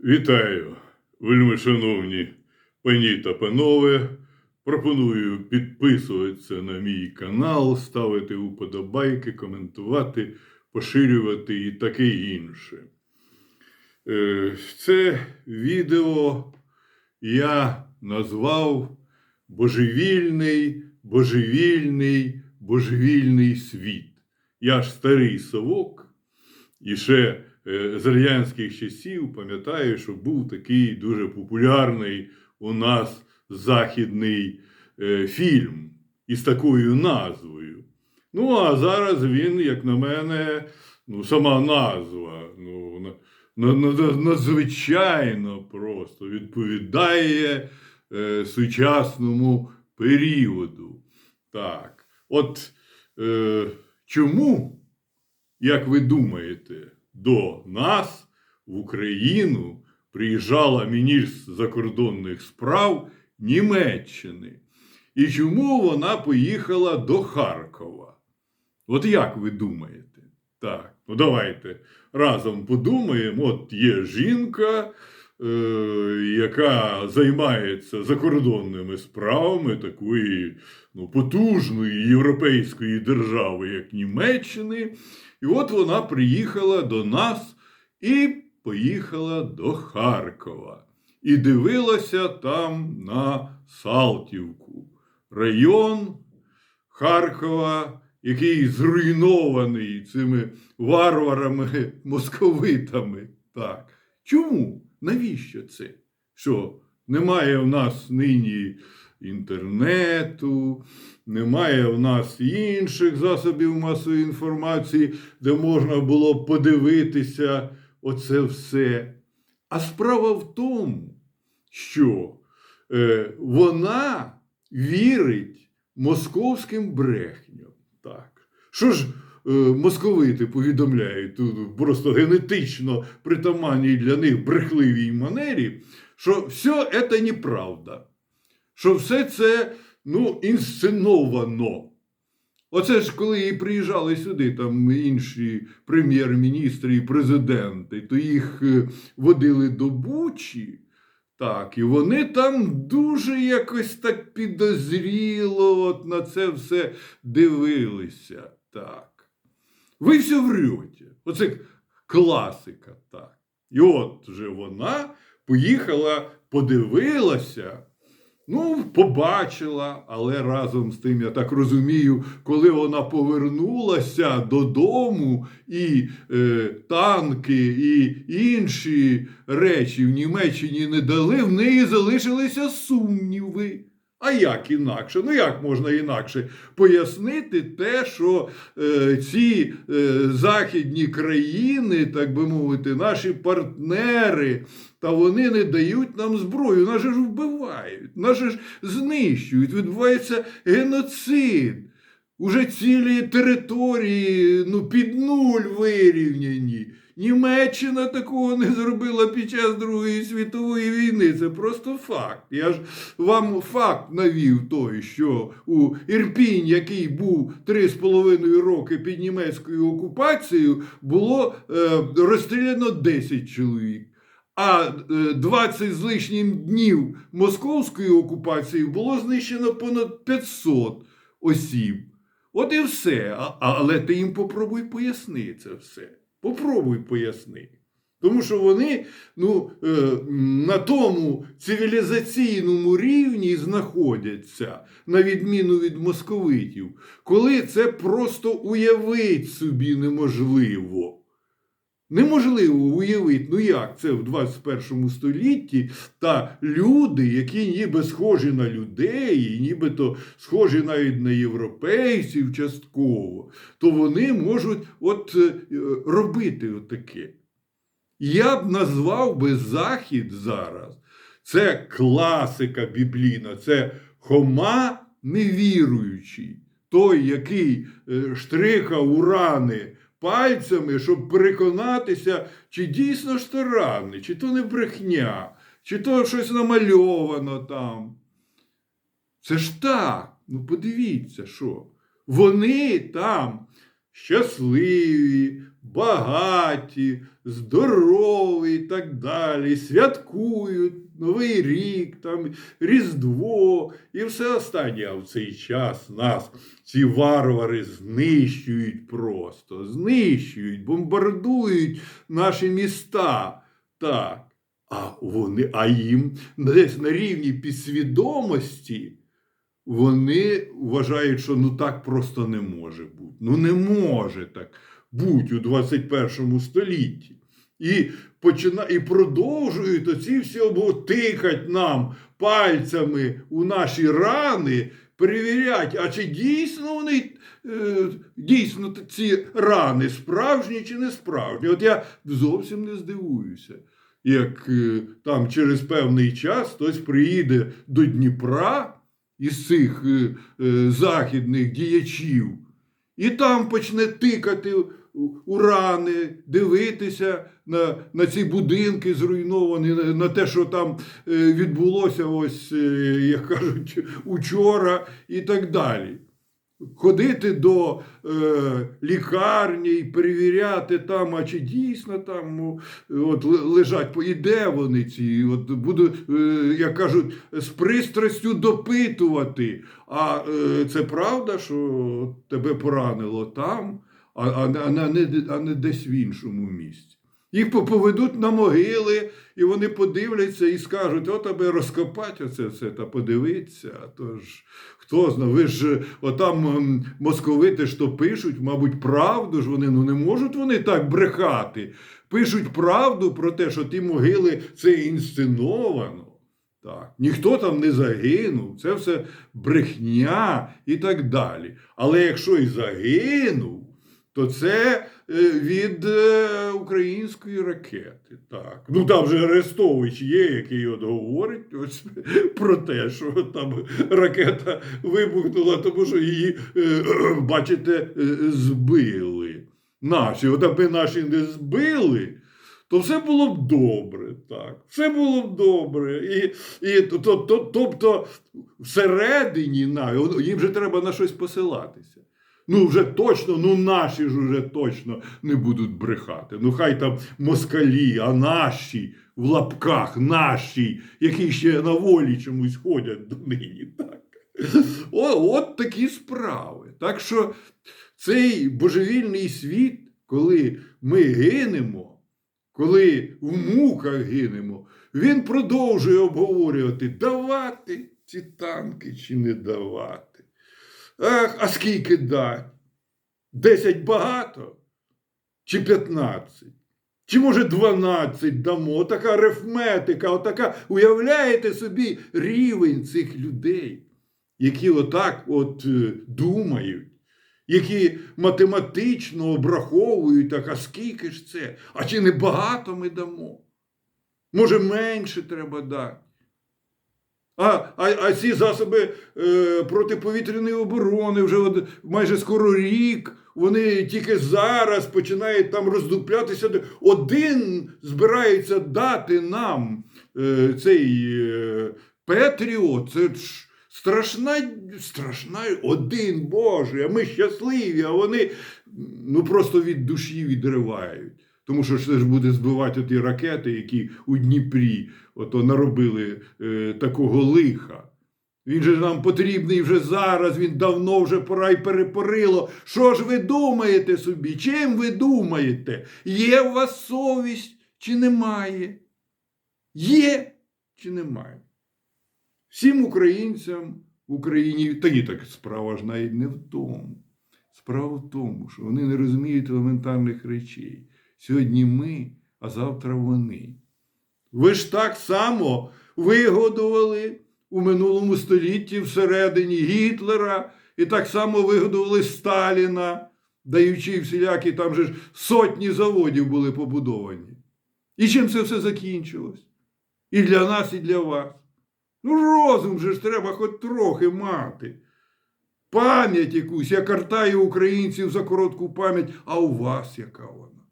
Вітаю, вельми шановні пані та панове. Пропоную підписуватися на мій канал, ставити уподобайки, коментувати, поширювати і таке інше. Е, Це відео я назвав Божевільний, божевільний, божевільний світ. Я ж старий совок, і ще з радянських часів пам'ятаю, що був такий дуже популярний у нас західний е, фільм із такою назвою. Ну, а зараз він, як на мене, ну, сама назва, ну, на- на- на- надзвичайно просто відповідає е, сучасному періоду. Так, от е, чому як ви думаєте, до нас в Україну приїжджала міністр закордонних справ Німеччини? І чому вона поїхала до Харкова? От як ви думаєте? Так, ну давайте разом подумаємо. От є жінка, яка займається закордонними справами такої ну, потужної європейської держави, як Німеччини. І от вона приїхала до нас і поїхала до Харкова. І дивилася там на Салтівку, район Харкова, який зруйнований цими варварами, московитами. Так. Чому? Навіщо це? Що немає в нас нині інтернету, немає в нас інших засобів масової інформації, де можна було б подивитися оце все. А справа в тому, що е, вона вірить московським брехням. Так. Що ж московити повідомляють тут просто генетично притаманній для них брехливій манері, що все це неправда, що все це ну, інсценовано. Оце ж коли і приїжджали сюди там інші прем'єр-міністри і президенти, то їх е, водили до Бучі. Так, і вони там дуже якось так підозріло от на це все дивилися. Так. Ви все врете. Оце класика, так. І от же вона поїхала, подивилася. Ну, побачила, але разом з тим, я так розумію, коли вона повернулася додому, і е, танки, і інші речі в Німеччині не дали, в неї залишилися сумніви. А як інакше? Ну як можна інакше пояснити те, що е, ці е, західні країни, так би мовити, наші партнери, та вони не дають нам зброю, нас ж вбивають, нас ж знищують, відбувається геноцид. Уже цілі території ну, під нуль вирівняні. Німеччина такого не зробила під час Другої світової війни. Це просто факт. Я ж вам факт навів той, що у Ірпінь, який був три з половиною роки під німецькою окупацією, було е, розстріляно 10 чоловік. А е, 20 з лишнім днів московської окупації було знищено понад 500 осіб. От і все. Але ти їм попробуй поясни це все. Попробуй поясни. Тому що вони ну, е, на тому цивілізаційному рівні знаходяться, на відміну від московитів, коли це просто уявить собі неможливо. Неможливо уявити, ну як це в 21 столітті, та люди, які ніби схожі на людей, нібито схожі навіть на європейців частково, то вони можуть от е, робити отаке. Я б назвав би Захід зараз. Це класика біблійна, це Хома невіруючий, той, який е, штрихав урани пальцями, щоб переконатися, чи дійсно ж то рани, чи то не брехня, чи то щось намальовано там. Це ж так. Ну подивіться, що. Вони там щасливі, багаті, здорові, і так далі, святкують Новий рік, там, Різдво і все останнє. А в цей час нас ці варвари знищують просто, знищують, бомбардують наші міста. Так. А вони, а їм десь на рівні підсвідомості вони вважають, що ну так просто не може бути. Ну не може так бути у 21 столітті. І, почина... і продовжують оці всі обо- нам пальцями у наші рани, перевірять, а чи дійсно вони е, дійсно ці рани справжні чи не справжні. От я зовсім не здивуюся, як е, там через певний час хтось приїде до Дніпра із цих е, західних діячів, і там почне тикати у- у рани, дивитися на, на ці будинки зруйновані, на, на те, що там е, відбулося, ось, е, як кажуть, учора і так далі. Ходити до е, лікарні і перевіряти там, а чи дійсно там от, лежать, і де вони ці, от, буду, е, як кажуть, з пристрастю допитувати. А е, це правда, що тебе поранило там, а, а, а, не- а, не, десь в іншому місці. Їх поведуть на могили, і вони подивляться і скажуть, о тебе розкопати оце все та подивитися. А то ж хто знає, ви ж отам ем, московити то пишуть, мабуть, правду ж вони ну не можуть вони так брехати. Пишуть правду про те, що ті могили це інсценовано. Так, ніхто там не загинув, це все брехня і так далі. Але якщо і загинув, то це е, від е, української ракети. Так. Ну там же Арестович є, який от говорить ось про те, що там ракета вибухнула, тому що її, е, бачите, збили. Наші, от аби наші не збили. То все було б добре, так. Все було б добре. І, і, то, то, то, тобто, всередині їм же треба на щось посилатися. Ну, вже точно, ну наші ж вже точно не будуть брехати. Ну, хай там москалі, а наші в лапках, наші, які ще на волі чомусь ходять донині. Так. О, от такі справи. Так що цей божевільний світ, коли ми гинемо, коли в муках гинемо, він продовжує обговорювати, давати ці танки чи не давати. Ах, а скільки дать? Десять багато? Чи п'ятнадцять? Чи може 12 дамо? Така арифметика, отака. Уявляєте собі рівень цих людей, які отак от е, думають, які математично обраховують, так, а скільки ж це? А чи не багато ми дамо? Може, менше треба дати? А, а, а ці засоби е, протиповітряної оборони вже от, майже скоро рік. Вони тільки зараз починають там роздуплятися. Один збирається дати нам е, цей е, Петріот. Це ж страшна, страшна, один Боже, а ми щасливі, а вони ну, просто від душі відривають. Тому що це ж буде збивати ті ракети, які у Дніпрі ото наробили е, такого лиха. Він же нам потрібний вже зараз, він давно вже пора й перепорило. Що ж ви думаєте собі? Чим ви думаєте? Є у вас совість чи немає? Є чи немає? Всім українцям в Україні, та ні, так справа ж навіть не в тому. Справа в тому, що вони не розуміють елементарних речей. Сьогодні ми, а завтра вони. Ви ж так само вигодували у минулому столітті всередині Гітлера, і так само вигодували Сталіна, даючи всілякі там же ж сотні заводів були побудовані. І чим це все закінчилось? І для нас, і для вас. Ну, розум же ж треба хоч трохи мати. Пам'ять якусь, я картаю українців за коротку пам'ять, а у вас яка вона?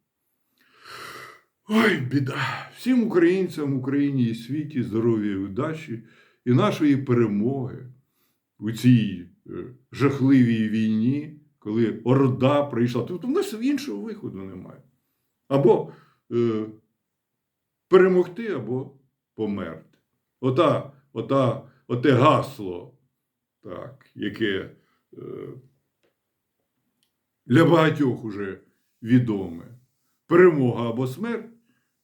Ой, біда. Всім українцям в Україні і світі здоров'я і удачі і нашої перемоги у цій е, жахливій війні, коли Орда прийшла. Тобто в нас іншого виходу немає. Або е, перемогти або померти. Ота, ота, оте гасло, так, яке е, для багатьох уже відоме. Перемога або смерть,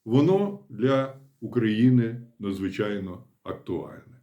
воно для України надзвичайно актуальне.